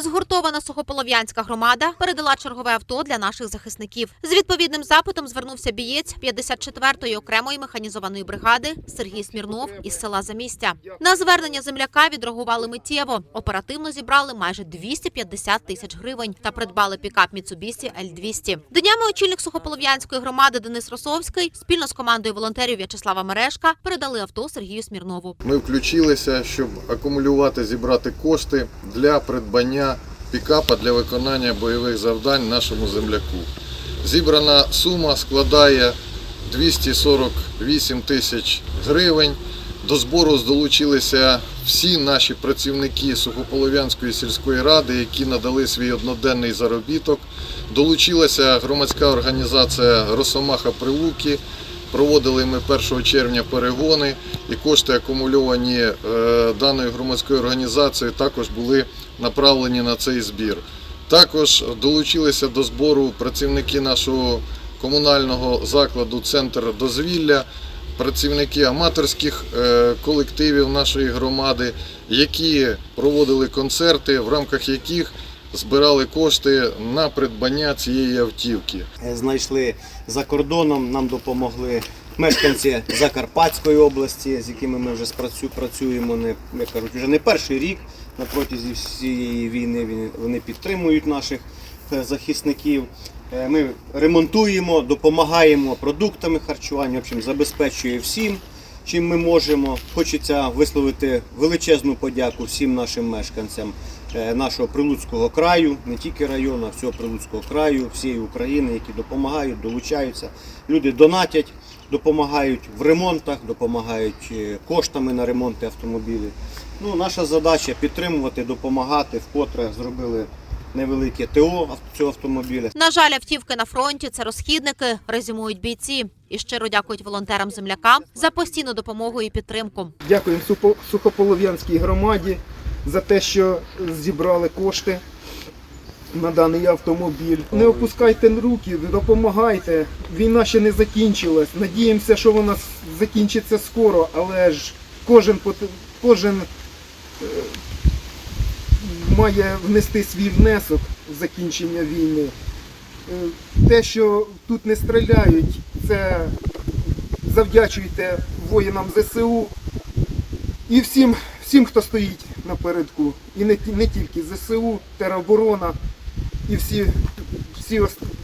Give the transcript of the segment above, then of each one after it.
Згуртована сухополов'янська громада передала чергове авто для наших захисників. З відповідним запитом звернувся бієць 54-ї окремої механізованої бригади Сергій Смірнов із села Замістя. На звернення земляка відреагували миттєво. Оперативно зібрали майже 250 тисяч гривень та придбали пікап Mitsubishi L200. Днями очільник сухополов'янської громади Денис Росовський спільно з командою волонтерів В'ячеслава Мерешка передали авто Сергію Смірнову. Ми включилися, щоб акумулювати, зібрати кошти для придбання пікапа для виконання бойових завдань нашому земляку. Зібрана сума складає 248 тисяч гривень. До збору долучилися всі наші працівники Сухополов'янської сільської ради, які надали свій одноденний заробіток. Долучилася громадська організація Росомаха Прилуки. Проводили ми 1 червня перегони і кошти, акумульовані е, даною громадською організацією, також були направлені на цей збір. Також долучилися до збору працівники нашого комунального закладу Центр дозвілля, працівники аматорських е, колективів нашої громади, які проводили концерти, в рамках яких збирали кошти на придбання цієї автівки. Е, знайшли за кордоном, нам допомогли мешканці Закарпатської області, з якими ми вже працюємо не як кажуть, вже не перший рік на протязі всієї війни. Вони підтримують наших е, захисників. Е, Ми ремонтуємо, допомагаємо продуктами харчування, в общем, забезпечує всім, чим ми можемо. Хочеться висловити величезну подяку всім нашим мешканцям е, нашого Прилуцького краю, не тільки району, а всього Прилуцького краю, всієї України, які допомагають, долучаються. Люди донатять, допомагають в ремонтах, допомагають е, коштами на ремонти автомобілів. Ну, наша задача підтримувати, допомагати. Вкотре зробили невелике ТО цього автомобіля. На жаль, автівки на фронті це розхідники, резюмують бійці. І щиро дякують волонтерам землякам за постійну допомогу і підтримку. Дякуємо Сухополов'янській громаді за те, що зібрали кошти на даний автомобіль. Не опускайте руки, допомагайте. Війна ще не закінчилась. Надіємося, що вона закінчиться скоро, але ж кожен, кожен е, має внести свій внесок в закінчення війни. Е, Те, що тут не стріляють, це завдячуйте воїнам ЗСУ і всім, всім, хто стоїть напередку. І не, не тільки ЗСУ, тероборона і всі, всі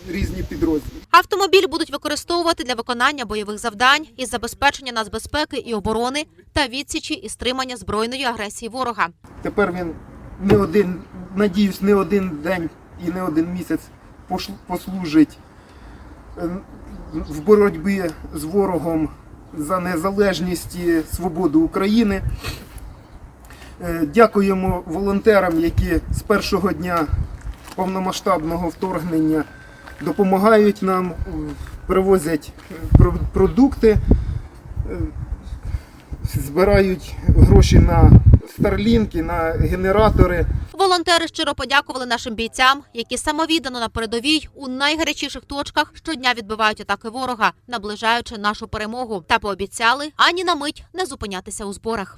різні підрозділи. Автомобіль будуть використовувати для виконання бойових завдань із забезпечення нацбезпеки і оборони та відсічі і стримання збройної агресії ворога. Тепер він не один, надіюсь, не один день і не один місяць послужить е, в боротьбі з ворогом за незалежність і свободу України. Е, Дякуємо волонтерам, які з першого дня повномасштабного вторгнення допомагають нам, е, привозять е, продукти, збирають гроші на старлінки, на генератори. Волонтери щиро подякували нашим бійцям, які самовіддано на передовій у найгарячіших точках щодня відбивають атаки ворога, наближаючи нашу перемогу, та пообіцяли ані на мить не зупинятися у зборах.